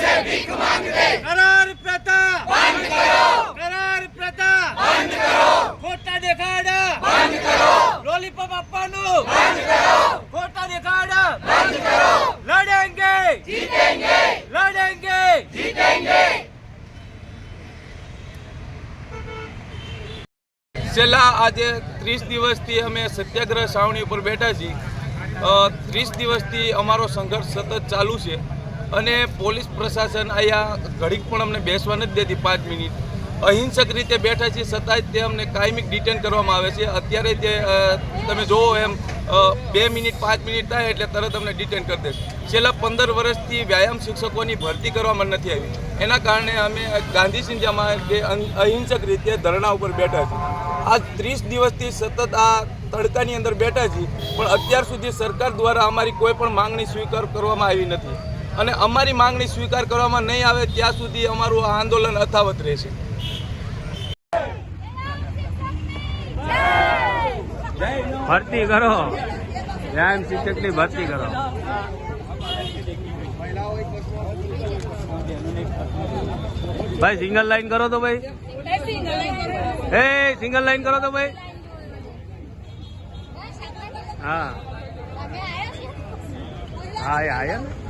से भीख मांगते करार प्रथा बंद करो करार प्रथा बंद करो ખોટા દેખાડા. બંધ કરો. લોલીપોપ આપવાનું. બંધ કરો. ખોટા દેખાડા. બંધ કરો. લડેંગે. જીતેંગે. લડેંગે. જીતેંગે. છેલ્લા આજે ત્રીસ દિવસથી અમે સત્યાગ્રહ સાવણી ઉપર બેઠા છીએ. ત્રીસ દિવસથી અમારો સંઘર્ષ સતત ચાલુ છે. અને પોલીસ પ્રશાસન અહીંયા ઘડીક પણ અમને બેસવા નથી દેતી પાંચ મિનિટ. અહિંસક રીતે બેઠા છીએ છતાંય તે અમને કાયમિક ડિટેન કરવામાં આવે છે. અત્યારે જે તમે જોવો એમ બે મિનિટ, પાંચ મિનિટ થાય એટલે તરત અમને ડિટેન કરી દેશે છેલ્લા પંદર વર્ષથી વ્યાયામ શિક્ષકોની ભરતી કરવામાં નથી આવી. એના કારણે અમે ગાંધી સિંધિયામાં જે અહિંસક રીતે ધરણા ઉપર બેઠા છીએ. આજ ત્રીસ દિવસથી સતત આ તડકાની અંદર બેઠા છીએ, પણ અત્યાર સુધી સરકાર દ્વારા અમારી કોઈ પણ માંગણી સ્વીકાર કરવામાં આવી નથી. અને અમારી માંગણી સ્વીકાર કરવામાં નહીં આવે ત્યાં સુધી અમારું આ આંદોલન અથાવત રહેશે. ભરતી કરો. વ્યાયામ શિક્ષકની ભરતી કરો. ભાઈ સિંગલ લાઈન કરો તો ભાઈ. એ સિંગલ લાઈન કરો તો ભાઈ. હા. હા આયા ને?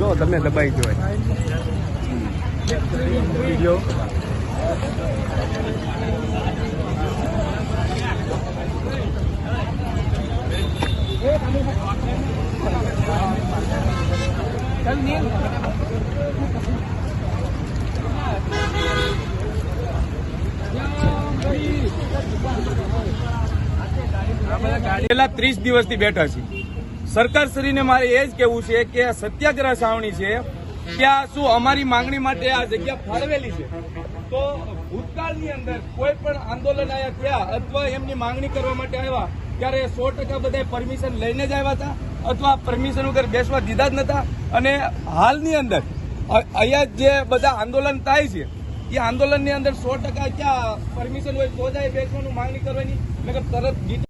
લો તમે દબાઈ જોય વીડિયો. છેલ્લા ત્રીસ દિવસથી બેઠા છીએ. સરકારશ્રીને મારે એ જ કહેવું છે કે આ સત્યાગ્રહ છાવણી છે ત્યાં શું અમારી માંગણી માટે આ જગ્યા ફાળવેલી છે? તો ભૂતકાળની અંદર કોઈ પણ આંદોલન આયા થયા અથવા એમની માંગણી કરવા માટે આવ્યા ત્યારે સો ટકા બધા પરમિશન લઈને જ આવ્યા હતા અથવા પરમિશન વગર બેસવા દીધા જ નતા. અને હાલની અંદર અહીંયા જે બધા આંદોલન થાય છે, એ આંદોલનની અંદર સો ટકા ક્યાં પરમિશન હોય તો જ બેસવાનું માંગણી કરવાની મેં તરત